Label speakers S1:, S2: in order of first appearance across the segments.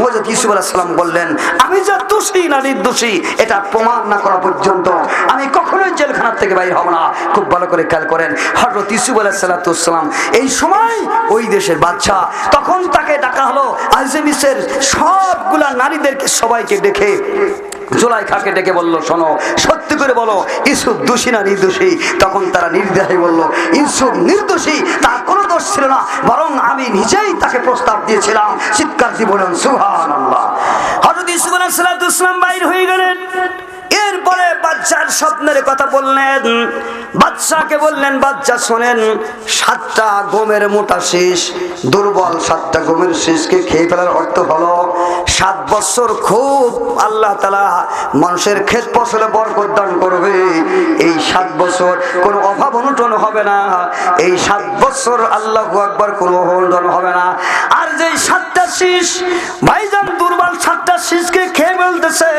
S1: মজুদ ইসুফ আলাহিসাল্লাম বললেন, আমি যা দোষী না নির্দোষী, এটা প্রমাণ না করা পর্যন্ত আমি কখনোই জেলখানার থেকে বাইর হব না। খুব ভালো করে খেয়াল করেন হজরত ইসুফ আলাহিসাল্লাম এই সময় ওই দেশের বাচ্চা তখন তাকে ডাকা হলো, আলজেমিসের সবগুলা নারীদেরকে সবাইকে ডেকে জোলাইখাকে ডেকে বলল, শোনো, সত্যি করে বলো ইসুফ দোষী না নির্দোষী? তখন তারা নির্দেশে বলল ইসুফ নির্দোষী, তার কোনো দোষ ছিল না, বরং আমি নিজেই তাকে প্রস্তাব দিয়েছিলাম, চিৎকার বলেন সুহান হজরত ইসুফ আলাহিসাল্লাম বাইর হয়ে গেলেন। এরপরে বাচ্চার স্বপ্নের কথা বললেন। বাচ্চাকে বললেন বাচ্চা শোনেন, সাতটা গমের মোটা শীষ, দুর্বল সাতটা গমের শীষকে খেয়ে ফেলার অর্থ হলো, সাত বছর খুব আল্লাহ তালা মানুষের ক্ষেত ফসলে বরকত দান করবে। এই সাত বছর কোনো অভাব অনুটন হবে না। এই সাত বছর আল্লাহ একবার কোনো অনুটন হবে না। আর যে সাতটা শীষ, ভাইজান দুর্বল সাতটা খেয়ে ফেলতেছে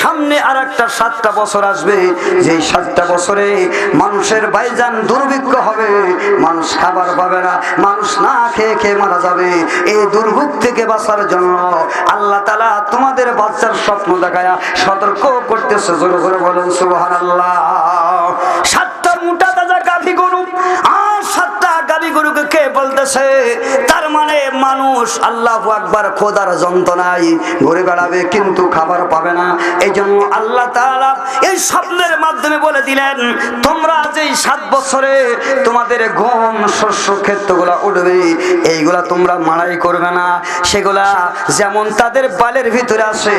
S1: সামনে সাতটা বছর আসবে। যে সাতটা বছরে মানুষের দুর্ভিক্ষ হবে, মানুষ খাবার পাবে না, মানুষ না খেয়ে খেয়ে মারা যাবে। জন্য আল্লাহ তালা তোমাদের বাচ্চার স্বপ্ন দেখায় সতর্ক করতেছে। জোরে জোরে বলেন সুবহান কে বলতেছে তার মানে মানুষ আল্লাহ একবার খোদার যন্ত্রণায় ঘুরে বেড়াবে, কিন্তু খাবার পাবে না। এই জন্য আল্লাহ এই স্বপ্নের মাধ্যমে বলে দিলেন, তোমরা যে সাত বছরে তোমাদের গম শস্য ক্ষেত্রগুলা উঠবে, এইগুলা তোমরা মারাই করবে না। সেগুলা যেমন তাদের বালের ভিতরে আসে,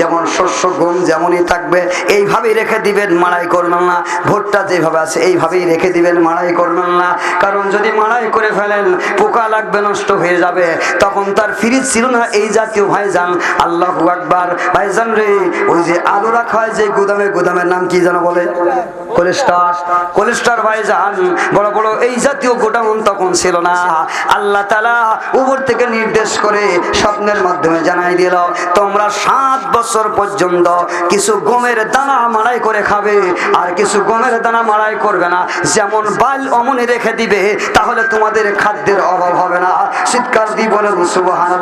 S1: যেমন শস্য গম যেমনই থাকবে, এইভাবেই রেখে দিবেন মারাই করবেন না। ভুট্টা যেভাবে আছে, এইভাবেই রেখে দিবেন মারাই করবেন না। কারণ যদি মারাই করে ফেলেন পোকা লাগবে, নষ্ট হয়ে যাবে। তখন তার ফ্রিজ ছিল না, এই জাতীয় ভাইজান, আল্লাহ আকবার। ভাইজান রে, ওই যে আলু রাখা হয় যে গুদামে, গুদামের নাম কি যেন বলে? উপর থেকে নির্দেশ করে স্বপ্নের মাধ্যমে জানাই দিল, তোমরা সাত বছর পর্যন্ত কিছু গমের দানা মারাই করে খাবে, আর কিছু গমের দানা মারাই করবে না। যেমন বাল অমনে রেখে দিবে, তাহলে তোমাদের খাদ্যের অভাব হবে না। শীতকাল দিয়ে বলেন সুবহান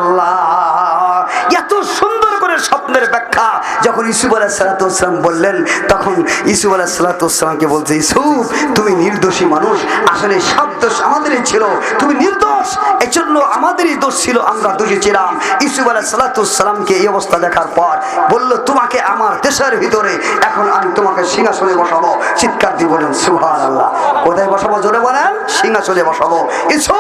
S1: এত সুন্দর করে স্বপ্নের ব্যাখ্যা। যখন ইসুফ আলাহ সালাতাম বললেন, তখন ইসুফ আলাহ সালাতামকে বলছে, ইসুফ, তুমি নির্দোষী মানুষ। আসলে সব দোষ আমাদেরই ছিল। তুমি নির্দোষ এই জন্য আমাদেরই দোষ ছিল, আমরা দোষী ছিলাম। ইসুফ আলাহ সালাতামকে এই অবস্থা দেখার পর বলল, তোমাকে আমার দেশের ভিতরে এখন আমি তোমাকে সিংহাসনে বসাবো। চিৎকার দিয়ে বলেন সুহান আল্লাহ কোথায় বসাবো জোরে বলেন? সিংহাসনে বসাবো। ইসু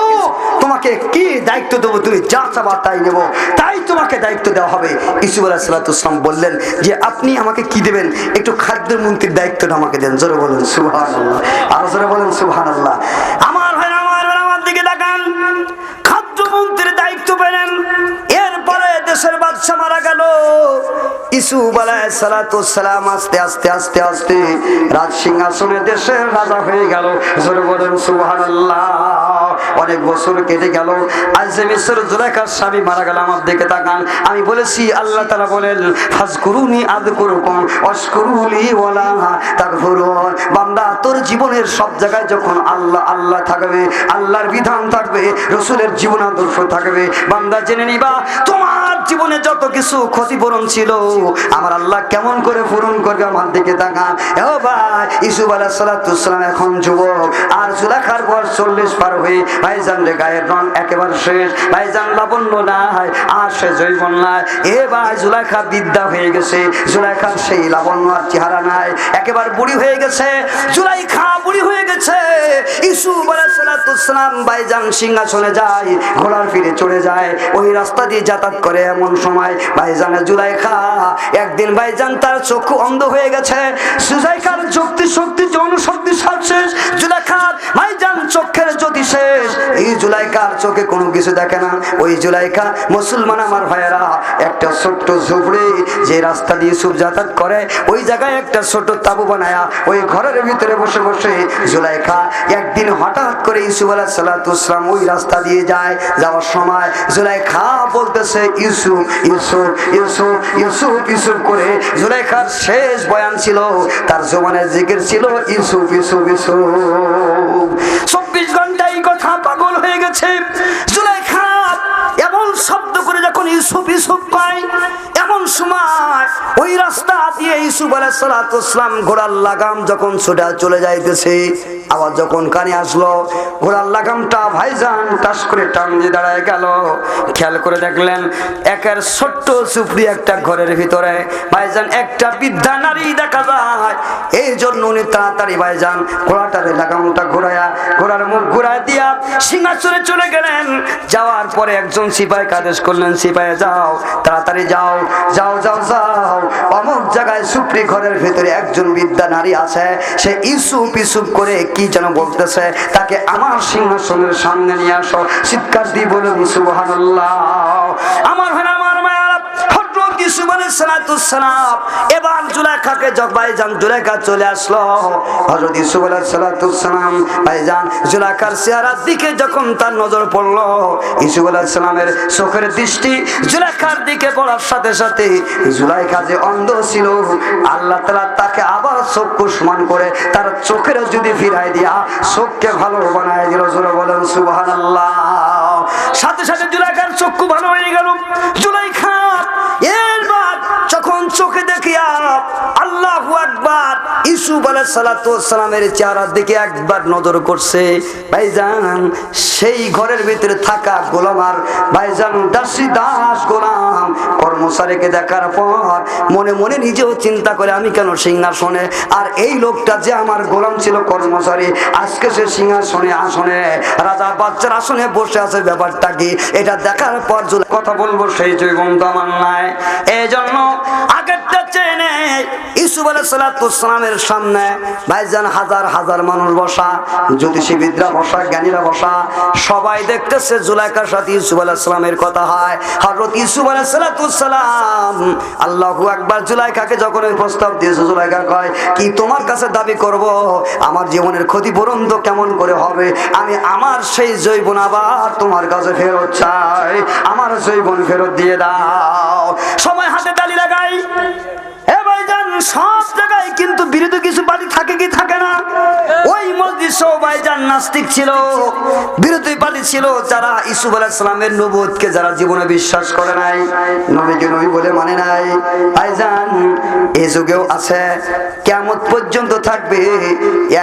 S1: তোমাকে কি দায়িত্ব দেবো? তুমি যা চাবা তাই নেব। তাই তোমাকে দায়িত্ব দেওয়া হবে। ইসুফ আলাহ সাল্লাহাম বললেন যে, আপনি আমাকে কি দেবেন? একটু খাদ্য মন্ত্রীর দায়িত্বটা আমাকে দেন। জোরে বলেন সুহান আল্লাহ আরও জোরে বলেন সুহান আল্লাহ আমার দেশের বাদশা মারা গেল। ইসুফ সালাম আস্তে আস্তে আস্তে আস্তে রাজ সিংহাসনে দেশের রাজা হয়ে গেল। অনেক বছর কেটে গেল। আজ মিশর স্বামী মারা গেল, আমার দিকে তাকান। আমি বলেছি, আল্লাহ বলেন, ফাজকুরুনি বান্দা, তোর জীবনের সব জায়গায় যখন আল্লাহ আল্লাহ থাকবে, আল্লাহর বিধান থাকবে, রসুলের জীবন আদর্শ থাকবে, বান্দা জেনে নিবা জীবনে যত কিছু ক্ষতিপূরণ ছিল, আমার আল্লাহ কেমন করে পূরণ করবে আমার দিকে তাকান। ও ভাই ইসুফ আলাহ সালাতাম এখন যুবক। আর জুলাখার বয়স চল্লিশ পার হয়ে ভাইজান রে গায়ের রং একেবারে শেষ। ভাইজান লাবণ্য নাই, আর সে জৈবন নাই। এ ভাই জুলাখা বিদ্যা হয়ে গেছে। জুলাখার সেই লাবণ্য আর চেহারা নাই। একেবারে বুড়ি হয়ে গেছে। জুলাইখা বুড়ি হয়ে গেছে। ইসুফ আলাহ সালাতাম ভাইজান সিংহাসনে যায়, ঘোড়ার ফিরে চড়ে যায়। ওই রাস্তা দিয়ে যাতায়াত করে এমন সময় ভাইজানের জুলাইখা, একদিন ভাইজান তার চক্ষু অন্ধ হয়ে গেছে। সুজাইখার শক্তি শক্তি জনশক্তি সব শেষ জুলাইখার ভাইজান জ্যোতি শেষ এই জুলাইকার চোখে কোনো কিছু দেখে না। ওই জুলাইখা মুসলমান আমার ভাইয়েরা, একটা ছোট্ট ঝুপড়ি যে রাস্তা দিয়ে সুব যাতায়াত করে, ওই জায়গায় একটা ছোট তাবু বানায়া, ওই ঘরের ভিতরে বসে বসে জুলাইখা একদিন হঠাৎ করে ইসুফ আলাহ সাল্লাহাম ওই রাস্তা দিয়ে যায় যাওয়ার সময়। জুলাইখা বলতেছে, ইউসুফ ইউসুফ ইউসুফ ইউসুফ ইউসুফ করে জুলাইখার শেষ বয়ান ছিল। তার জমানের জিকির ছিল, ইউসুফ ইউসুফ ইউসুফ। চব্বিশ ঘণ্টা এই কথা পাগল হয়ে গেছে। জুলাইখা এমন শব্দ করে যখন ইউসুফ ইউসুফ পায়, এমন সময় ওই রাস্তা দিয়ে ইউসুফ আলাইসালাম ঘোড়ার লাগাম যখন ছোটা চলে যাইতেছে আবার যখন কানে আসলো, ঘোড়ার লাগামটা ভাইজান টাস করে টান দিয়ে দাঁড়ায় গেল। খেয়াল করে দেখলেন, একের ছোট্ট সুপ্রি একটা ঘরের ভিতরে ভাইজান একটা বিদ্যা নারী দেখা যায়। এই জন্য উনি তাড়াতাড়ি ভাইজান ঘোড়াটারে লাগামটা ঘোরায়া, ঘোড়ার মুখ ঘোরায় দিয়া সিংহাসনে চলে গেলেন। যাওয়ার পরে একজন সিপাহী আদেশ করলেন, সিপাহে যাও, তাড়াতাড়ি যাও যাও যাও যাও। অমুক জায়গায় সুপ্রি ঘরের ভিতরে একজন বিদ্যা নারী আছে, সে ইসুপ ইসুপ করে কি যেন বলতেছে, তাকে আমার সিংহাসনের সামনে নিয়ে আসো। চিৎকার দিয়ে বলুন, সুবহানাল্লাহ। আমার আল্লাহ তাকে আবার করে তার চোখের যদি ফিরাই দিয়া চোখকে ভালো বানায় দিল। বলেন, সুবহানাল্লাহ। সাথে সাথে জুলাইখার চক্ষু ভালো হয়ে গেল। আলাইহিস চেহারার দিকে একবার নজর করছে। ভাইজান, সেই ঘরের ভিতরে থাকা গোলামার ভাইজান দাসী দাস গোলাম, কর্মচারীকে দেখার পর মনে মনে নিজেও চিন্তা করে, আমি কেন সিংহাসনে? আর এই লোকটা যে আমার গোলাম ছিল কর্মচারী, আজকে সে সিংহাসনে আসনে, রাজা বাচ্চার আসনে বসে আছে ব্যাপারটা কি? এটা দেখার পর কথা বলব, সেই জৈবন তো আমার নাই। এই জন্য আগেরটা চেনে ইসুফ আলাইসালামের সামনে, ভাইজান হাজার হাজার মানুষ বসা, জ্যোতিষীবিদরা বসা, জ্ঞানীরা বসা, সবাই দেখতেছে জুলাইকার সাথে ইসুফ আলাইসালামের কথা হয়। হজরত ইসুফ আলাইসালাম আল্লাহু একবার জুলাইকাকে যখন ওই প্রস্তাব দিয়েছে জুলাইকা কয়, কি তোমার কাছে দাবি করব? আমার জীবনের ক্ষতিপূরণ তো কেমন করে হবে? আমি আমার সেই জৈবন আবার তোমার কাছে ফেরত চাই। আমার জৈবন ফেরত দিয়ে দাও। সময় হাতে তালি লাগাই। সব জায়গায় কিন্তু বিরোধী কিছু পার্টি থাকে কি থাকে না? ওই মসজিদ নাস্তিক ছিল, বিরোধী পার্টি ছিল যারা ইসুফ আলাইসালামের নবুদকে যারা জীবনে বিশ্বাস করে নাই, নবীকে নবী বলে মানে নাই। ভাইজান এই যুগেও আছে কেমন পর্যন্ত থাকবে,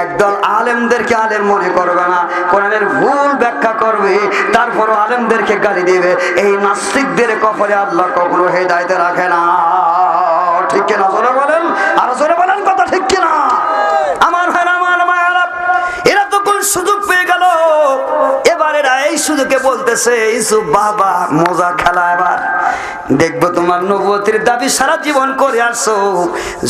S1: একদল আলেমদেরকে আলেম মনে করবে না, কোরআনের ভুল ব্যাখ্যা করবে, তারপরও আলেমদেরকে গালি দেবে। এই নাস্তিকদের কপালে আল্লাহ কখনো হেদায়তে রাখে না। এরা বলতেছে ইসুফ বাবা, মজা খেলা এবার। দেখব তোমার নবতির দাবি সারা জীবন করে আসছো।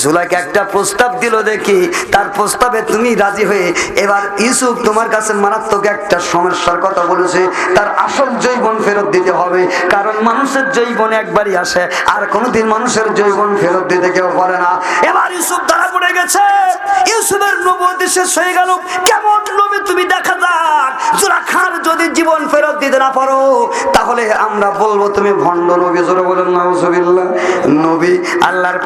S1: জুলাইকে একটা প্রস্তাব দিল দেখি, তার প্রস্তাবে তুমি রাজি হয়ে এবার ইসুফ তোমার কাছে মারাত্মক একটা সমস্যার কথা বলেছে। তার আসল জৈবন ফেরত দিতে হবে, কারণ মানুষের জৈবন একবারই আসে, আর কোনোদিন মানুষের জৈবন ফেরত দিতে কেউ পারে না। এবার ইউসুফ ধরা পড়ে গেছে। ইউসুফের হয়ে গেল। কেমন নবী তুমি দেখা যাক। যদি জীবন ফেরত দিতে না পারো, তাহলে আমরা বলব তুমি ভণ্ড নবী, জোরে বলেন নবী আল্লাহর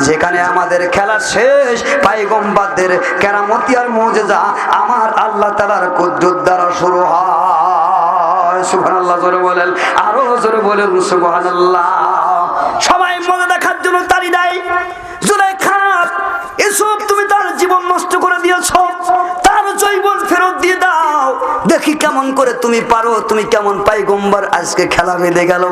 S1: যেখানে আমাদের খেলা শেষ পায়গম্বারদের কেরামতি আর মজেজা আমার আল্লাহ তালার কুদ্দুর দ্বারা শুরু হয়। সুবহানাল্লাহ, জোরে বলেন, আরও জোরে বলেন, সুবহানাল্লাহ। জীবন নষ্ট করে দিয়েছ কেমন করে তুমি পারো, তুমি কেমন পাই গোম্বার আজকে খেলা বেঁধে গেল,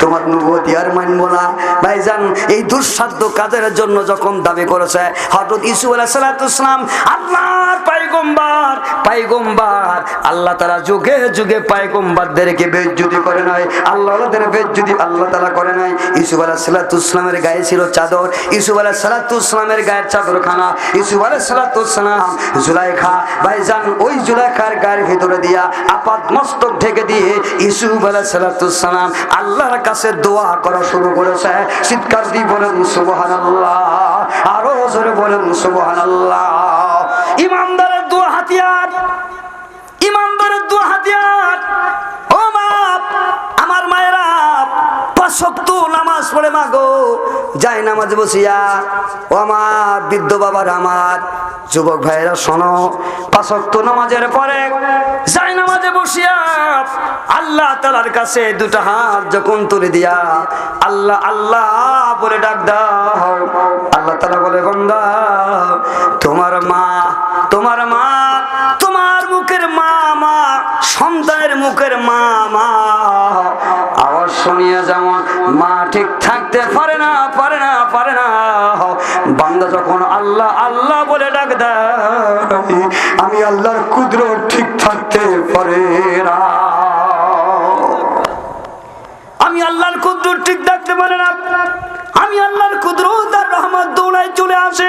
S1: তোমার নবতী আর মানবো না। ভাইজান, এই দুঃসাধ্য কাজের জন্য যখন দাবি করেছে হজরত ইসু আলাইসালাম আল্লাহর পাইগম্বার পাইগম্বার, আল্লাহ তারা যুগে যুগে পাইগম্বারদেরকে বেজ্জুদি করে নাই, আল্লাহ বেজ্জুদি আল্লাহ তারা করে নাই। ইসুফ আলাহ সালাতুসলামের গায়ে ছিল চাদর ইসুফ আলাহ সালাতুসলামের গায়ের চাদর খানা ইসুফ আলাহ সালাতুসলাম জুলাইখা, ভাইজান, ওই জুলাইখার গায়ের ভিতরে দিয়া আপাত মস্তক ঢেকে দিয়ে ইসুফ আলাহ সালাতাম আল্লাহর কাছে দোয়া করা শুরু করেছে। চিৎকার দিয়ে বলেন সুবহান আল্লাহ আরও জোরে বলেন, সুবহানাল্লাহ। ইমানদারের দোয়া হাতিয়ার। পড়ে মাগো, যাই নামাজ বসিয়া, ও আমার বৃদ্ধ বাবার আমার, যুবক শোনো, পাঁচক্ত নামাজের পরে যাই নামাজে বসিয়া, আল্লাহ তালার কাছে হাত যখন তুলে দিয়া, আল্লাহ আল্লাহ বলে ডাক দাও। আল্লাহ তালা বলে তোমার মা তোমার মা, তোমার মুখের মা মা, সন্তানের মুখের মা মা। আওয়াজ শুনিয়া যেমন মা ঠিক পারে না, পারে না পারে না। বান্দা যখন আল্লাহ আল্লাহ বলে ডাক আমি আল্লাহর কুদ্র ঠিক থাকতে পারে না। আমি আল্লাহর কুদ্র ঠিক থাকতে পারে না। আমি তার চলে আসে,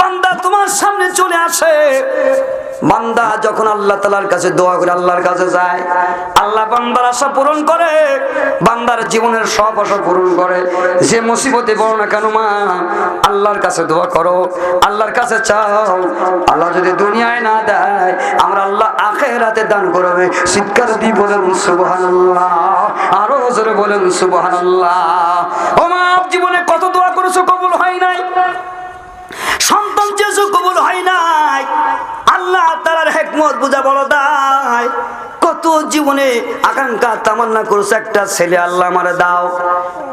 S1: বান্দা তোমার সামনে চলে আসে। বান্দা যখন আল্লাহ তালার কাছে দোয়া করে আল্লাহর কাছে যায়, আল্লাহ বান্দার আশা পূরণ করে, বান্দার জীবনের সব আশা পূরণ করে। যে মুসিবতে বড় না কেন মা, আল্লাহর কাছে দোয়া করো, আল্লাহর কাছে চাও। আল্লাহ যদি দুনিয়ায় না দেয়, আমরা আল্লাহ আখেরাতে দান করবে। চিৎকার দিয়ে বলেন আরও জোরে বলেন, সুবহানাল্লাহ। ও মা জীবনে কত দোয়া করেছ, কবুল হয় নাই? যেসু কবুল হয় নাই। আল্লাহ তালার হেকমত বুঝা বড় দায় কত জীবনে আকাঙ্ক্ষা তামান্না করছে একটা ছেলে, আল্লাহ আমারে দাও।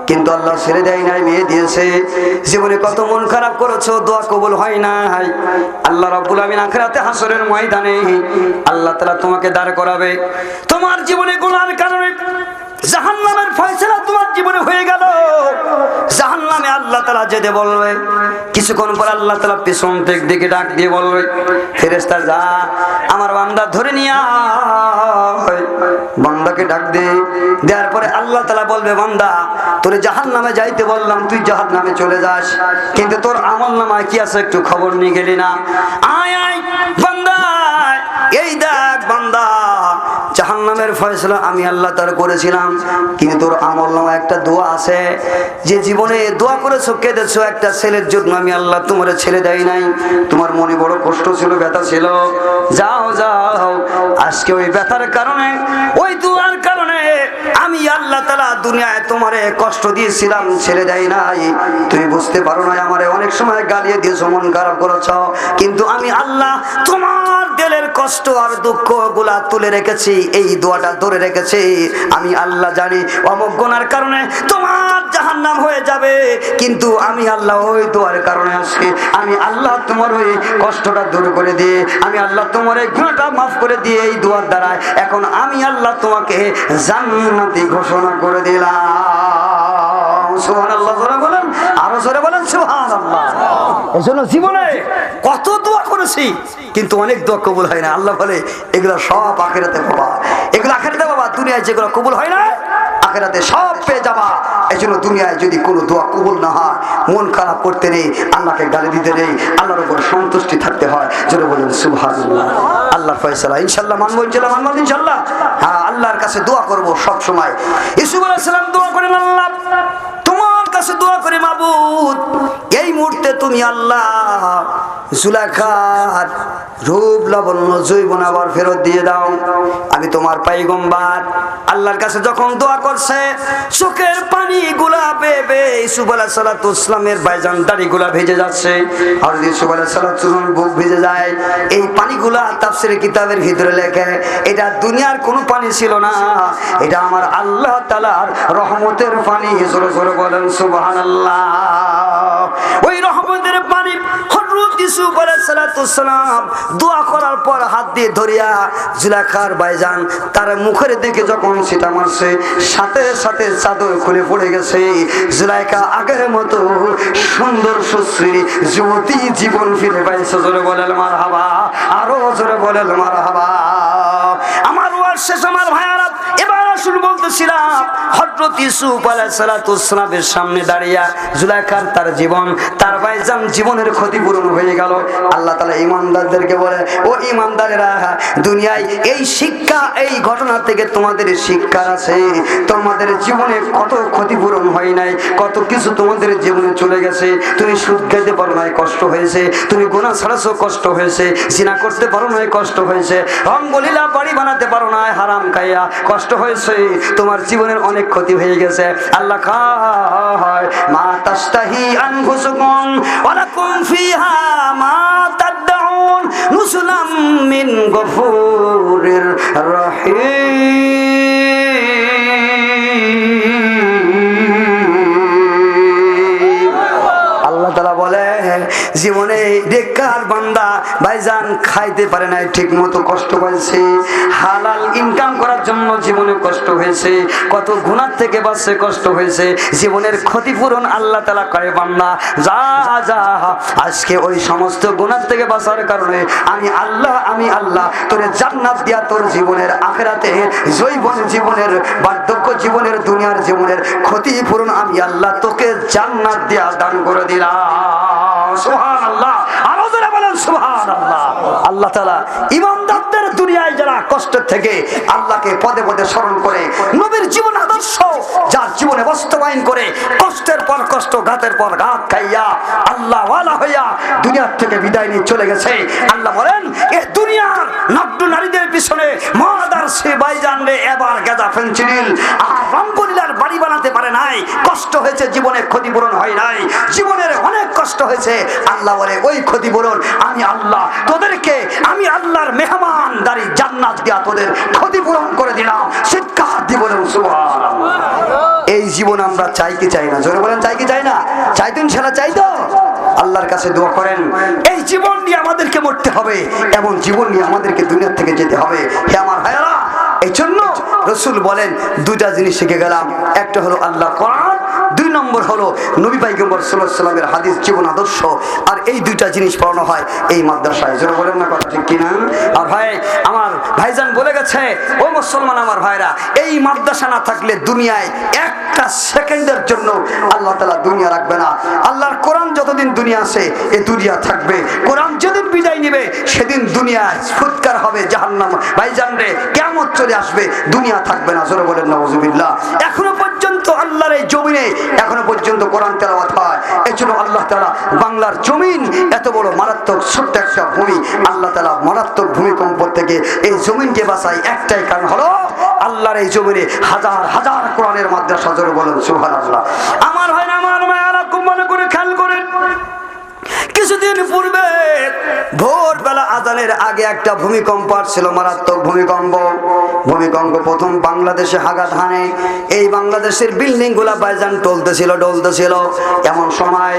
S1: কিন্তু আল্লাহ ছেড়ে দেয় নাই, মেয়ে দিয়েছে। জীবনে কত মন খারাপ করেছ, দোয়া কবুল হয় নাই। আল্লাহ রব্বুল আমিন আখরাতে হাসরের ময়দানে আল্লাহ তালা তোমাকে দাঁড় করাবে। তোমার জীবনে গুনার কারণে জাহান্নামের ফয়সালা তোমার জীবনে হয়ে গেল। জাহান্নামে আল্লাহ তালা যেতে বলবে। কিছুক্ষণ পর আল্লাহ তালা পেছন থেকে দিকে ডাক দিয়ে বলবে ফেরেস্তা যা, আমার বান্দা ধরে নিয়ে। বান্দাকে ডাক দে দেওয়ার পরে আল্লাহ তালা বলবে, বান্দা, তোর জাহান নামে যাইতে বললাম, তুই জাহান নামে চলে যাস। কিন্তু তোর আমল নামায় কি আছে একটু খবর নিয়ে গেলি না? আয় আয় জাহান্নামের ফয়সলা আমি আল্লাহ তার করেছিলাম। কিন্তু তোর আমল নামা একটা দোয়া আছে। যে জীবনে দোয়া করেছ, কেঁদেছো একটা ছেলের জন্য আমি আল্লাহ তোমার ছেলে দেয় নাই। তোমার মনে বড় কষ্ট ছিল, ব্যথা ছিল। যাও যাও, আজকে ওই ব্যথার কারণে, ওই দোয়ার কারণে আমি আল্লাহ তালা দুনিয়ায় তোমারে কষ্ট দিয়েছিলাম, ছেড়ে দেয় নাই। তুমি বুঝতে পারো না আমারে অনেক সময় গালিয়ে দিয়েছ, মন খারাপ করেছ। কিন্তু আমি আল্লাহ তোমার দিলের কষ্ট আর দুঃখগুলা তুলে রেখেছি, এই দোয়াটা ধরে রেখেছি। আমি আল্লাহ জানি অমজ্ঞনার কারণে তোমার নাম হয়ে যাবে। কিন্তু আমি আল্লাহ ওই দোয়ার কারণে আজকে আমি আল্লাহ তোমার ওই কষ্টটা দূর করে দিয়ে, আমি আল্লাহ তোমার এই গুণাটা মাফ করে দিয়ে এই দোয়ার দ্বারায় এখন আমি আল্লাহ তোমাকে জান্নাতি ঘোষণা করে দিলাম। সুবহানাল্লাহ, জোরে বলেন, আরও জোরে বলেন, সুবহানাল্লাহ। এই জন্য জীবনে কত দোয়া করেছি, কিন্তু অনেক দোয়া কবুল হয় না। আল্লাহ বলে, এগুলো সব আখেরাতে পাবা। এগুলো আখেরাতে পাবা, দুনিয়ায় যেগুলো কবুল হয় না আখেরাতে সব পেয়ে যাবা। এই জন্য দুনিয়ায় যদি কোনো দোয়া কবুল না হয়, মন খারাপ করতে নেই, আল্লাহকে গালি দিতে নেই, আল্লাহর উপর সন্তুষ্টি থাকতে হয় যেন বলেন সুভাষ আল্লাহর ফয়সালা ইনশাল্লাহ মানবো ইনশাল্লাহ মানবো ইনশাল্লাহ হ্যাঁ আল্লাহর কাছে দোয়া করব সব সময় ইসুফ আলাইসালাম দোয়া করেন, আল্লাহ। কাছে দোয়া করি, মাবুদ। এই মুহূর্তে তুমি আল্লাহ জুলাখার রূপ, লাবণ্য, জৈবন আবার ফেরত দিয়ে দাও। আমি তোমার পাইগম্বার। আল্লাহর কাছে যখন দোয়া করছে, চোখের পানি গুলা বেবে ইসুফ আলাহ সালাতামের বাইজান দাড়ি গুলা ভেজে যাচ্ছে। আর ইসুফ আলাহ সালাতাম বুক ভেজে যায়, এই পানিগুলা তাফসির কিতাবের ভিতরে লেখে, এটা দুনিয়ার কোনো পানি ছিল না। এটা আমার আল্লাহ তালার রহমতের পানি। জোরে জোরে বলেন ওই রহমতের পানি সাথে সাথে চাদর খুলে পড়ে গেছে। আগের মতো সুন্দর সুশ্রী যুবতী জীবন ফিরে পাইছে। জোরে বলেন মার হাবা আরও জোরে বলেন মার হাবা আমার শেষ, আমার ভাইয়ারা আসুন বলতেছিলাম হজরত ইউসুফ আলাইসালামের সামনে দাঁড়িয়া জুলাইখার তার জীবন, তার ভাইজান জীবনের ক্ষতিপূরণ হয়ে গেল। আল্লাহ তালা ইমানদারদেরকে বলে, ও ইমানদারেরা দুনিয়ায় এই শিক্ষা, এই ঘটনা থেকে তোমাদের শিক্ষা আছে। তোমাদের জীবনে কত ক্ষতিপূরণ হয় নাই, কত কিছু তোমাদের জীবনে চলে গেছে। তুমি সুদ খেতে পারো নাই, কষ্ট হয়েছে। তুমি গোনা ছাড়াছো কষ্ট হয়েছে। জিনা করতে পারো নাই, কষ্ট হয়েছে। রঙ্গলীলা বাড়ি বানাতে পারো না হারাম খাইয়া। কষ্ট হয়েছে তোমার জীবনের অনেক ক্ষতি হয়ে গেছে। আল্লাহ খায় মা তাস্তাহি আনফুসুকুম, ওয়ালাকুম ফিহা মা তাদউন, নুসুলাম মিন গফুরির রহিম। জীবনে বেকার বান্দা ভাইজান খাইতে পারে নাই ঠিক মতো কষ্ট পাইছে। হালাল ইনকাম করার জন্য জীবনে কষ্ট হয়েছে, কত গুণার থেকে বাঁচছে কষ্ট হয়েছে, জীবনের ক্ষতিপূরণ আল্লাহ তালা করে বান্দা। যা যা, আজকে ওই সমস্ত গুণার থেকে বাঁচার কারণে আমি আল্লাহ আমি আল্লাহ, তোর জান্নাত দিয়া তোর জীবনের আখেরাতে জৈবন জীবনের, বার্ধক্য জীবনের, দুনিয়ার জীবনের ক্ষতিপূরণ আমি আল্লাহ তোকে জান্নাত দিয়া দান করে দিলাম। সুহান আল্লাহ আরও যারা বলেন সুহান আল্লাহ আল্লাহ তালা ইমানদারদের দুনিয়ায় কষ্টের থেকে আল্লাহকে পদে পদে স্মরণ করে নবীর জীবন আদর্শ, যার জীবনে বাস্তবায়ন করে কষ্টের পর কষ্ট, ঘাতের পর ঘাত খাইয়া আল্লাহ হইয়া দুনিয়ার থেকে বিদায় নিয়ে চলে গেছে। আল্লাহ বলেন, এ দুনিয়ার নগ্ন নারীদের পিছনে মহাদার সে বাইজান রে, এবার গেদা ফেন্সিডিল আর রঙ্গলীলার বাড়ি বানাতে পারে নাই, কষ্ট হয়েছে জীবনে ক্ষতিপূরণ হয় নাই। জীবনের অনেক কষ্ট হয়েছে। আল্লাহ বলে, ওই ক্ষতিপূরণ আমি আল্লাহ, তোদেরকে আমি আল্লাহর মেহমান দাঁড়ি জান্নাত দিয়া ক্ষতিপূরণ করে দিলাম। শিক্ষা দিব এই জীবন আমরা চাই কি চাই না। জোরে বলেন চাই কি চাই না? চাইতেন সেটা চাই তো? আল্লাহর কাছে দোয়া করেন। এই জীবন নিয়ে আমাদেরকে মরতে হবে। এমন জীবন নিয়ে আমাদেরকে দুনিয়ার থেকে যেতে হবে। হে আমার ভাইয়ারা, এই জন্য রসুল বলেন দুটা জিনিস শিখে গেলাম। একটা হলো আল্লাহ কোরআন দুই নম্বর হলো নবী পাইগম্বর সাল্লাহ সাল্লামের হাদিস জীবন আদর্শ, আর এই দুইটা জিনিস পড়ানো হয় এই মাদ্রাসায়। জোরে বলেন না কথা ঠিক কিনা? আর ভাই, আমার ভাইজান বলে গেছে, ও মুসলমান আমার ভাইরা, এই মাদ্রাসা না থাকলে দুনিয়ায় একটা সেকেন্ডের জন্য আল্লাহ তালা দুনিয়া রাখবে না। আল্লাহর কোরআন যতদিন দুনিয়া আছে, এ দুনিয়া থাকবে। কোরআন যেদিন বিদায় নিবে, সেদিন দুনিয়ায় ফুৎকার হবে জাহান্নাম। ভাইজান রে কেমন চলে আসবে, দুনিয়া থাকবে না। জোরে বলেন নওয়াজুবিল্লাহ এখনও পর্যন্ত জমিনে এখনও পর্যন্ত কোরআন তেলাওয়াত হয়। এই জন্য আল্লাহ তালা বাংলার জমিন এত বড় মারাত্মক, ছোট্ট একটা ভূমি আল্লাহ তালা মারাত্মক ভূমিকম্প থেকে এই জমিনকে বাঁচায়। একটাই কারণ হলো আল্লাহর এই জমিনে হাজার হাজার কোরআনের মাদ্রাসা জোরে বলেন সুহান আল্লাহ আমার হয় না আমার মায়ারা মনে করে খেয়াল করেন। কিছুদিন পূর্বে ভোরবেলা আজানের আগে একটা ভূমিকম্প আসছিল, মারাত্মক ভূমিকম্প। ভূমিকম্প প্রথম বাংলাদেশে হাগাত হানে। এই বাংলাদেশের বিল্ডিংগুলা বাইজান টলতেছিল ডলতেছিল। এমন সময়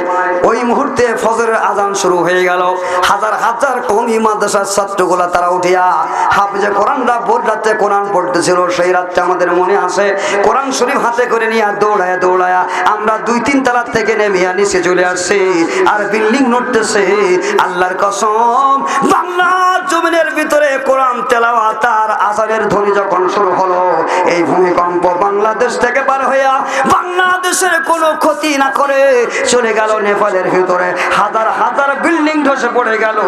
S1: ওই মুহূর্তে ফজরের আজান শুরু হয়ে গেল। হাজার হাজার কমি মাদ্রাসার ছাত্রগুলা তারা উঠিয়া হাফিজে কোরআনরা ভোর রাত্রে কোরআন পড়তেছিল। সেই রাত্রে আমাদের মনে আসে কোরআন শরীফ হাতে করে নিয়ে দৌড়ায় দৌড়ায় আমরা দুই তিন তালার থেকে নেমে নিচে চলে আসছি। আর বিল্ডিং নড়তেছে আল্লাহর কসম বাংলার জমিনের ভিতরে কোরআন তেলাওয়াত আর আসারের ধ্বনি যখন শুরু হলো, এই ভূমিকম্প বাংলাদেশ থেকে পার হইয়া বাংলাদেশের কোনো ক্ষতি না করে চলে গেল নেপালের ভিতরে। হাজার হাজার বিল্ডিং ধসে পড়ে গেল,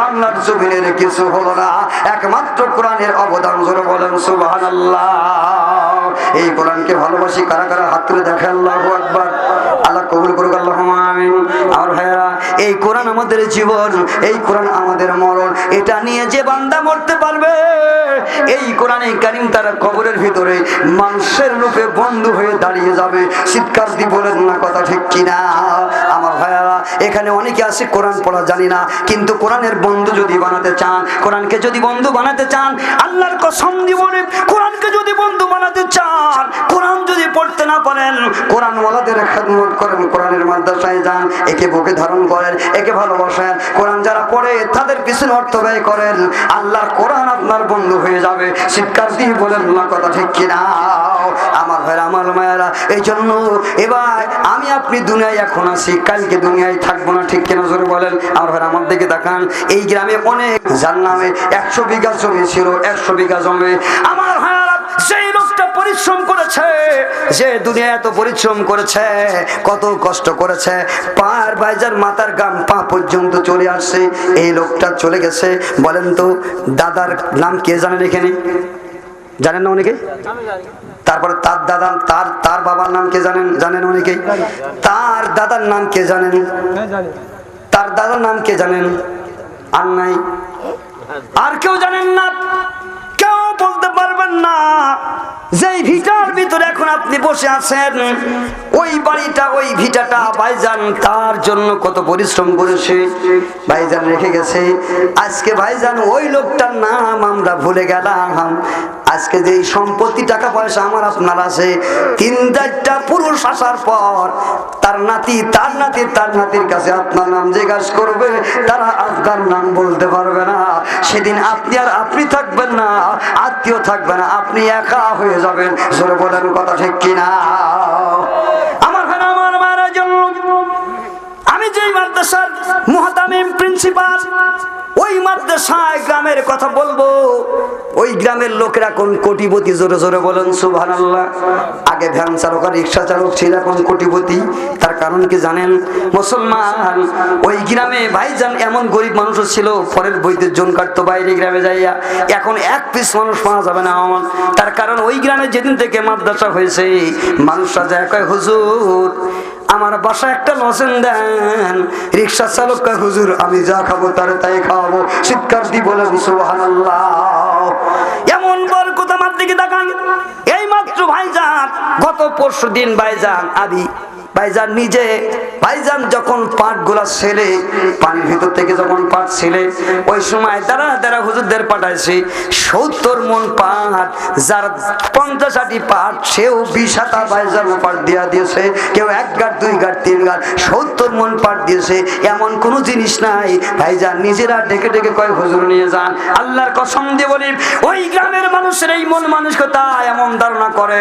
S1: বাংলার জমিনের কিছু হলো না। একমাত্র কোরআনের অবদান জোরে বলেন, সুবহানাল্লাহ। এই কোরআনকে ভালোবাসি, কারা কারা হাত তুলে দেখে আল্লাহ আকবার। আল্লাহ কবুল করুক আল্লাহ আমিন। আমার ভাইয়েরা, এই কোরআন আমাদের জীবন, এই কোরআন আমাদের মরণ, এটা নিয়ে যে বান্দা মরতে পারবে, এই কোরআনে কারিম তার কবরের ভিতরে মানুষের রূপে বন্ধু হয়ে দাঁড়িয়ে যাবে। শীতকাল দি বলেন না কথা ঠিক কিনা? আমার ভাইয়ারা, এখানে অনেকে আছে, কোরআন পড়া জানি না, কিন্তু কোরআনের বন্ধু যদি বানাতে চান, কোরআনকে যদি বন্ধু বানাতে চান, আল্লাহর কসম জীবনে কোরআনকে যদি বন্ধু বানাতে চান আপনার বন্ধু হয়ে যাবে। শিক্ষার দিয়ে বলেন না কথা ঠিক কিনা? আমার আমার মায়েরা এই জন্য এবার আমি আপনি দুনিয়ায় এখন আছি, কালকে দুনিয়ায় থাকব না, ঠিক কিনা জোরে বলেন? আমার ভাইরা, আমার দিকে দেখান এই গ্রামে অনেক যার নামে একশো বিঘা জমি ছিল, একশো বিঘা জমি। আমার ভাইয়ারা সেই পরিশ্রম করেছে, যে দুনিয়া এত পরিশ্রম করেছে, কত কষ্ট করেছে। পার বাইজার মাথার গাম পা পর্যন্ত চলে আসছে, এই লোকটা চলে গেছে। বলেন তো, দাদার নাম কে জানেন এখানে? জানেন না অনেকে তারপরে তার দাদা, তার তার বাবার নাম কে জানেন? জানেন অনেকে তার দাদার নাম কে জানেন? তার দাদার নাম কে জানেন? আর নাই। আর কেউ জানেন না। কেউ বলতে পারবেন না। যেই ভিটার ভিতরে এখন আপনি বসে আছেন, ওই বাড়িটা, ওই ভিটাটা ভাইজান তার জন্য কত পরিশ্রম করেছে, ভাইজান রেখে গেছে। আজকে ভাইজান ওই লোকটার নাম আমরা ভুলে গেলাম। আজকে যে সম্পত্তি, টাকা পয়সা আমার, আপনার আছে, তিন চারটা পুরুষ আসার পর তার নাতি তার নাতি, তার নাতির কাছে আপনার নাম জিজ্ঞাসা করবে, তারা আপনার নাম বলতে পারবে না। সেদিন আপনি আর আপনি থাকবেন না, আত্মীয় থাকবে না, আপনি একা হয়ে যাবেন জোরে বলেন কথা ঠিক কিনা আমার ভাই আমার মায়ের জন্য আমি যেই মাদ্রাসার মুহাতামিম প্রিন্সিপাল, ওই মাদ্রাসায় গ্রামের কথা বলব। ওই গ্রামের লোকেরা কোন কোটিপতি? জোরে জোরে বলেন সুবহান আল্লাহ আগে ভ্যান চালক আর রিক্সা চালক ছিল এখন কোটিপতি। তার কারণ কি জানেন? মুসলমান, ওই গ্রামে ভাইজান এমন গরিব মানুষও ছিল পরের বইতে জন কাটতো, বাইরে গ্রামে যাইয়া। এখন এক পিস মানুষ পাওয়া যাবে না আমার তার কারণ ওই গ্রামে যেদিন থেকে মাদ্রাসা হয়েছে, মানুষরা যায় কয়, হুজুর, আমার বাসা একটা লসেন দেন। রিক্সা চালক হুজুর, আমি যা খাব তার তাই খাওয়াবো। চিৎকার দি বলেন সুবহানাল্লাহ এমন বরকত আমার দিকে তাকান। এই মাত্র ভাইজান, গত পরশু দিন ভাইজান আদি ভাইজান নিজে, ভাইজান যখন পাটগুলা ছেলে, পানির ভিতর থেকে যখন পাট ছেলে, ওই সময় তারা তারা হুজুরদের পাঠাইছে, সত্তর মন পাট, যার পঞ্চাশ আটি পাট, সেও বিশ হাতা ভাইজান পাট দিয়া দিয়েছে, কেউ এক গাট, দুই গাট, তিন গাট, সত্তর মন পাট দিয়েছে, এমন কোনো জিনিস নাই। ভাইজান নিজেরা ডেকে ডেকে কয়, হুজুর নিয়ে যান। আল্লাহর কসম দিয়ে বলি, ওই গ্রামের মানুষের এই মন মানসিকতা এমন ধারণা করে।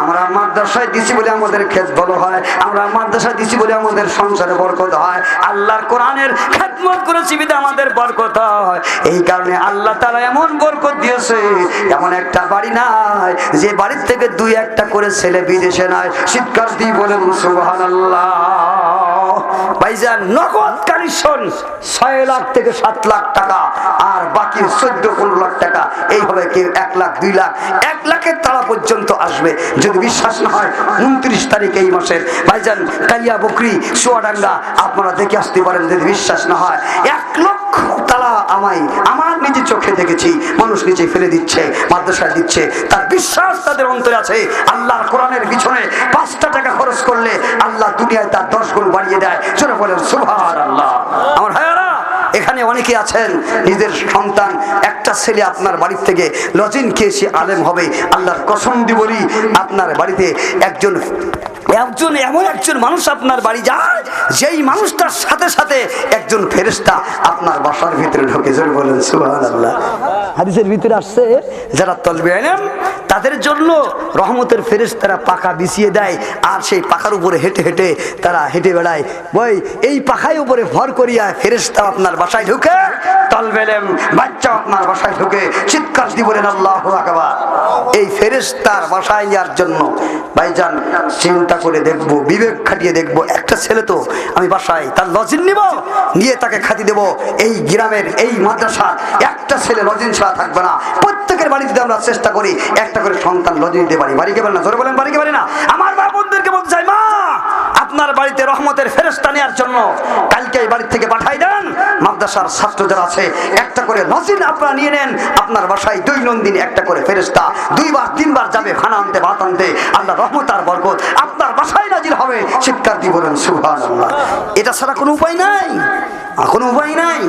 S1: আমরা মাদ্রাসায় দিছি বলে আমাদের ক্ষেত ভালো হয়। আমরা মাদ্রাসা দিছি বলে আমাদের সংসারে বরকত হয়। আল্লাহর কোরআনের খেদমত করে বিধে আমাদের বরকত হয়। এই কারণে আল্লাহ তারা এমন বরকত দিয়েছে, এমন একটা বাড়ি নাই, যে বাড়ির থেকে দুই একটা করে ছেলে বিদেশে নাই। শীতকাল দিয়ে বলেন সুবহান ছয় লাখ থেকে সাত লাখ টাকা আর বাকি পনেরো লাখ টাকা। এইভাবে এক লাখ, দুই লাখ, এক লাখের পর্যন্ত আসবে। যদি বিশ্বাস না হয়, উনত্রিশ তারিখ এই মাসের। বকরি আপনারা দেখে আসতে পারেন যদি বিশ্বাস না হয়। এক লক্ষ তালা আমায়, আমার নিজে চোখে দেখেছি, মানুষ নিচে ফেলে দিচ্ছে, মাদ্রাসায় দিচ্ছে, তার বিশ্বাস তাদের অন্তরে আছে। আল্লাহর কোরআনের পিছনে পাঁচটা টাকা খরচ করলে আল্লাহ দুনিয়ায় তার দশ গুণ বাড়িয়ে দেয়। চলে বলেন সুভার আল্লাহ আমার ভাইয়ারা, এখানে অনেকে আছেন, নিজের সন্তান, একটা ছেলে আপনার বাড়ির থেকে লজিন খেয়েছে আলেম হবে, আল্লাহর কসম দি বলি, আপনার বাড়িতে একজন একজন এমন একজন মানুষ আপনার বাড়ি যায়, যেই মানুষটার সাথে সাথে একজন ফেরেস্তা আপনার বাসার ভিতরে ঢোকে। জোরে বলেন সুহান আল্লাহ হাদিসের ভিতরে আসছে, যারা তলবে আলেম, তাদের জন্য রহমতের ফেরেস্তারা পাখা বিছিয়ে দেয়, আর সেই পাখার উপরে হেঁটে হেঁটে তারা হেঁটে বেড়ায়। বই, এই পাখায় উপরে ভর করিয়া ফেরেস্তা আপনার বাসায় ঢুকে তলবেলেম বাচ্চা আপনার বাসায় ঢুকে, চিৎকার দি বলেন, আল্লাহ এই ফেরেস্তার বাসায় যাওয়ার জন্য, ভাইজান, চিন্তা করে দেখব, বিবেক খাটিয়ে দেখব, একটা ছেলে তো আমি বাসায় তার লজিন নিব, নিয়ে তাকে খাতি দেব, এই গ্রামের, এই মাদ্রাসা, একটা ছেলে লজিন ছাড়া থাকবে না। প্রত্যেকের বাড়িতে আমরা চেষ্টা করি একটা করে সন্তান লজিন দিতে পারি। বাড়িকে পারি না? জোরে বলেন বাড়িকে পারি না? আমার মা বলতে চাই মা আপনার বাড়িতে রহমতের ফেরস্তা নেওয়ার জন্য কালকে এই বাড়ি থেকে পাঠাই দেন। মাদ্রাসার ছাত্র যারা আছে, একটা করে লজিন আপনারা নিয়ে নেন। আপনার বাসায় দৈনন্দিন একটা করে ফেরস্তা দুইবার, তিনবার যাবে হানা আনতে, ভাত আনতে। আল্লাহ রহমত আর বরকত। আপনার বাসায় নাজির হবে। শিক্ষার্থী বলেন সুভাষ এটা ছাড়া কোনো উপায় নাই। কোনো উপায় নাই।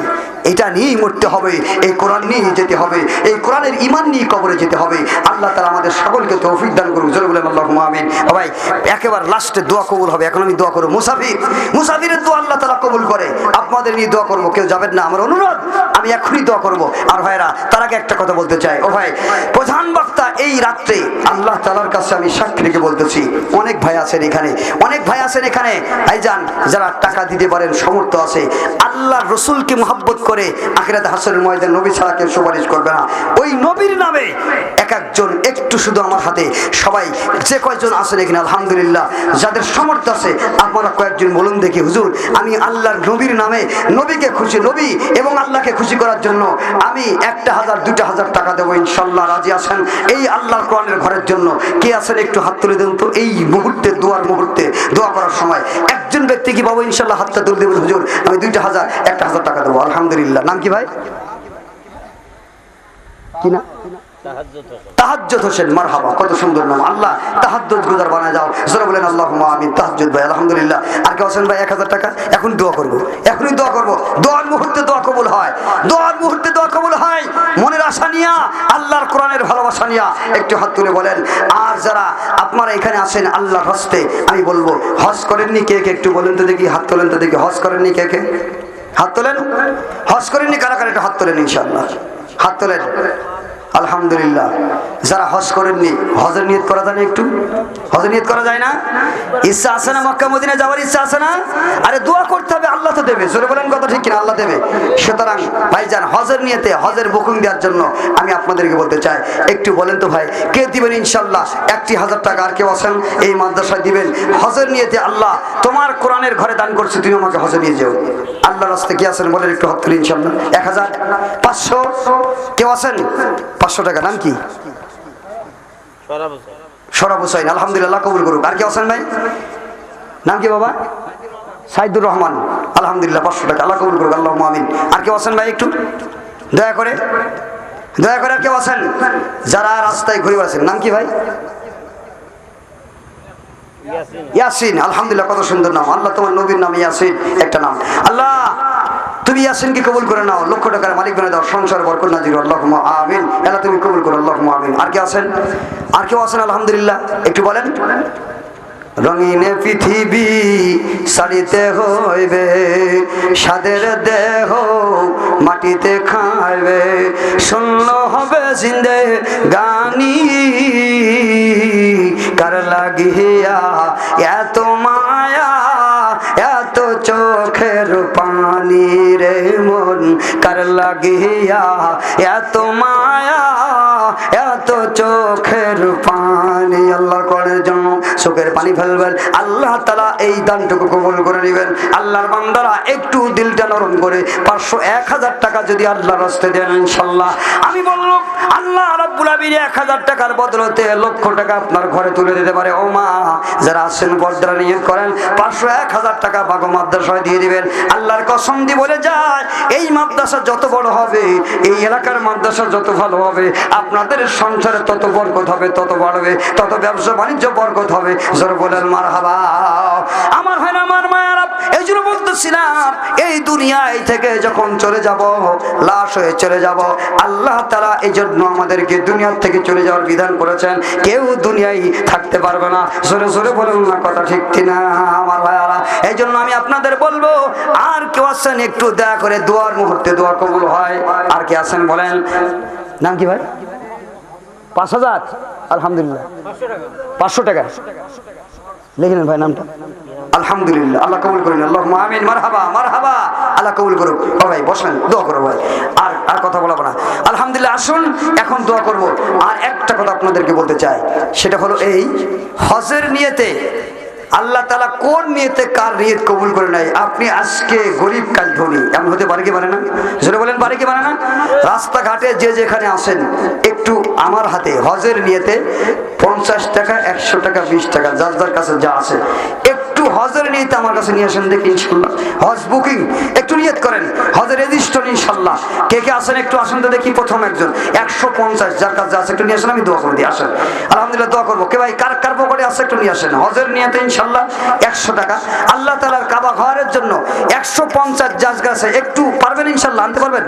S1: এটা নিয়েই মরতে হবে, এই কোরআন নিয়ে যেতে হবে, এই কোরআনের ইমান নিয়ে কবরে যেতে হবে। আল্লাহ তালা আমাদের সকলকে তৌফিক দান করুক, জোরে বলেন আল্লাহ আমিন। ভাই, একেবারে লাস্টে দোয়া কবুল হবে, এখন আমি দোয়া করব। মুসাফির, মুসাফিরের দোয়া আল্লাহ তালা কবুল করে। আপনাদের নিয়ে দোয়া করব, কেউ যাবেন না, আমার অনুরোধ, আমি এখনই দোয়া করব। আর ভাইরা তার আগে একটা কথা বলতে চাই। ও ভাই, প্রধান বক্তা এই রাত্রে আল্লাহ তালার কাছে আমি সাক্ষী রেখে বলতেছি, অনেক ভাই আছেন এখানে, অনেক ভাই আছেন এখানে। ভাইজান, যারা টাকা দিতে পারেন সমর্থ আছে আল্লাহ রসুলকে মহাব্বত করে আখিরাতে হাসরের ময়দান নবী ছাড়া কেউ সুপারিশ করবে না। ওই নবীর নামে এক একজন একটু শুধু আমার হাতে। সবাই, যে কয়জন আছেন এখানে, আলহামদুলিল্লাহ। যাদের সমর্থ আছে, আপনারা কয়েকজন বলুন দেখি, হুজুর, আমি আল্লাহর নবীর নামে নবীকে খুশি, নবী এবং আল্লাহকে খুশি করার জন্য আমি একটা হাজার দুটা হাজার টাকা দেবো, ইনশাল্লাহ, রাজি আছেন। এই আল্লাহর কোরআনের ঘরের জন্য কে আছেন একটু হাত তুলে দেন তো? এই মুহূর্তে, দোয়ার মুহূর্তে, দোয়া করার সময় একজন ব্যক্তি কি পাবো? ইনশাল্লাহ, হাতটা তুলে দেবেন, হুজুর, আমি দুইটা হাজার, একটা হাজার টাকা দেবো, আলহামদুলিল্লাহ। নাম কি ভাই? কি না হোসেন কত সুন্দর বানায় বলেন আল্লাহ ভাই, আলহামদুলিল্লাহ। ভাই, এক হাজার টাকা? এখন দোয়া করব হয়। মুহূর্তে দোয়া হয়। মনের আশা আল্লাহর কোরআনের ভালোবাসা নিয়া একটু হাত তুলে বলেন, আর যারা আপনারা এখানে আসেন আল্লাহর হস্তে, আমি বলব, হজ করেননি কে কে? একটু বলেন তো দেখি, হাত তোলেন তো দেখি, হজ করেননি কে কে? হাত তোলেন? হজ করেননি? কারা কারা? একটু হাত তোলেন ইনশাআল্লাহ। হাত তোলেন। আলহামদুলিল্লাহ। যারা হজ করেননি, হজের নিয়ত করা যায় না একটু? হজের নিয়ত করা যায় না? ইচ্ছা আছে না মক্কা মদিনা যাওয়ার ইচ্ছা আছে না? আরে দোয়া করতে হবে, আল্লাহ তো দেবে। জোরে বলেন কথা ঠিক কিনা, আল্লাহ দেবে। সুতরাং, ভাইজান, হজের নিয়তে হজের বুকিং দেওয়ার জন্য আমি আপনাদেরকে বলতে চাই, একটু বলেন তো ভাই, কে দিবেন ইনশাল্লাহ একটি হাজার টাকা আর কেউ আছেন? এই মাদ্রাসায় দিবেন। হজের নিয়তে আল্লাহ তোমার কোরআনের ঘরে দান করছে, তুমি আমাকে হজে নিয়ে যাও। আল্লাহ রাস্তে কি আছেন বলেন একটু হাত তুলি ইনশাল্লাহ এক হাজার পাঁচশো। কেউ আছেন? পাঁচশো টাকা, নাম কি? সরাব হুসাইন আলহামদুলিল্লাহ, কবুল করুক। আর কি আছেন ভাই? নাম কি বাবা? সাইদুর রহমান। আলহামদুলিল্লাহ, পাঁচশো টাকা। আল্লাহ কবুল করুক আল্লাহ আমিন। আর কেউ আছেন ভাই একটু? দয়া করে। দয়া করে আর কেউ আছেন? যারা রাস্তায় ঘুরে বেড়াচ্ছেন, নাম কি ভাই? ইয়াসিন। আলহামদুলিল্লাহ, কত সুন্দর নাম। আল্লাহ তোমার নবীর নাম ইয়াসিন, একটা নাম। আল্লাহ! তুমি ইয়াসিনকে কবুল করে নাও, লক্ষ টাকার মালিক বনে দাও, সংসার বরকত নাজির আল্লাহ আমিন। এলা তুমি কবুল করো আল্লাহ আমিন। আর কে আছেন? আর কেউ আছেন? আলহামদুলিল্লাহ। একটু বলেন। রঙিন পৃথিবী সারিতে হইবে সাদের দেহ মাটিতে খাইবে, শূন্য হবে জিন্দে গানি। কার লাগিয়া এত মায়া, এত চোখের পানি। মন কার লাগিয়া এত মায়া এত চোখের পানি ফেলবেন আল্লাহ তালা এই দানটুকু কবুল করে নেবেন। আল্লাহর বান্দারা একটু দিলটা নরম করে, পাঁচশো এক হাজার টাকা যদি আল্লাহ রাস্তে দেন ইনশাল্লাহ। আমি বলল আল্লাহ রাব্বুল আমিন এক হাজার টাকার বদলতে লক্ষ টাকা আপনার ঘরে তুলে দিতে পারে। ও মা, যারা আসছেন বর্দরা নিয়োগ করেন, পাঁচশো এক হাজার টাকা বাগো মাদ্রাসায় দিয়ে দিবেন। আল্লাহর কসম দি বলে যায়, এই মাদ্রাসা যত বড় হবে, এই এলাকার মাদ্রাসা যত ভালো হবে, আপনাদের সংসারে তত বরকত হবে, তত বাড়বে, তত ব্যবসা বাণিজ্য বরকত হবে। জোর বলেন মার আমার হয় না, আমার মায়ের এই জন্য বলতেছিলাম, এই দুনিয়ায় থেকে যখন চলে যাব, লাশ হয়ে চলে যাব, আল্লাহ তারা এই জন্য আমাদেরকে দুনিয়ার থেকে চলে যাওয়ার বিধান করেছেন। কেউ দুনিয়ায় থাকতে পারবে না। জোরে জোরে বলুন না, কথা ঠিক কিনা, আমার ভাইয়ারা? এই জন্য আমি আপনাদের বলব, আর কেউ আছেন, একটু দয়া করে দোয়ার মুহূর্তে দোয়া কবুল হয়। আর কে আছেন বলেন? নাম কি ভাই? পাঁচ হাজার? আলহামদুলিল্লাহ। পাঁচশো টাকা। লিখে নেন ভাই নামটা। আলহামদুলিল্লাহ। আল্লাহ কবুল করেন। আল্লাহ আমিন। মারহাবা মারহাবা। আল্লাহ কবুল করুক। ভাই বসেন দোয়া করো ভাই। আর আর কথা বলব না। আলহামদুলিল্লাহ, আসুন। এখন দোয়া করব। আর একটা কথা আপনাদেরকে বলতে চাই। সেটা হলো এই হজের নিয়েতে আল্লাহ তালা কোন নিয়েতে কার নিয়ে কবুল করে নাই আপনি আজকে গরিব কাল ধনী। এমন হতে পারে কি পারে না? যেটা বলেন, পারে কি পারে না? রাস্তাঘাটে যে যেখানে আসেন একটু আমার হাতে হজের নিয়েতে পঞ্চাশ টাকা, একশো টাকা, বিশ টাকা, যার যার কাছে যা আছে হজের নিয়েতে আমার কাছে নিয়ে আসেন দেখি ইনশাল্লাহ হজ বুকিং, একটু নিয়ত করেন। হজের রেজিস্ট্রেশন ইনশাল্লাহ কে কে আসেন একটু আসেন তো দেখি, প্রথম একজন। একশো পঞ্চাশ যার কাছে আছে, একটু নিয়ে আসেন, আমি দোয়া করে দিই আসেন। আলহামদুলিল্লাহ, দোয়া করব। কে ভাই, কার কার পকেটে আছে, একটু নিয়ে আসেন। হজের নিয়েতে ইনশাল্লাহ একশো টাকা। আল্লাহ তালার কাবা ঘরের জন্য একশো পঞ্চাশ যার কাছে, একটু পারবেন ইনশাল্লাহ আনতে পারবেন?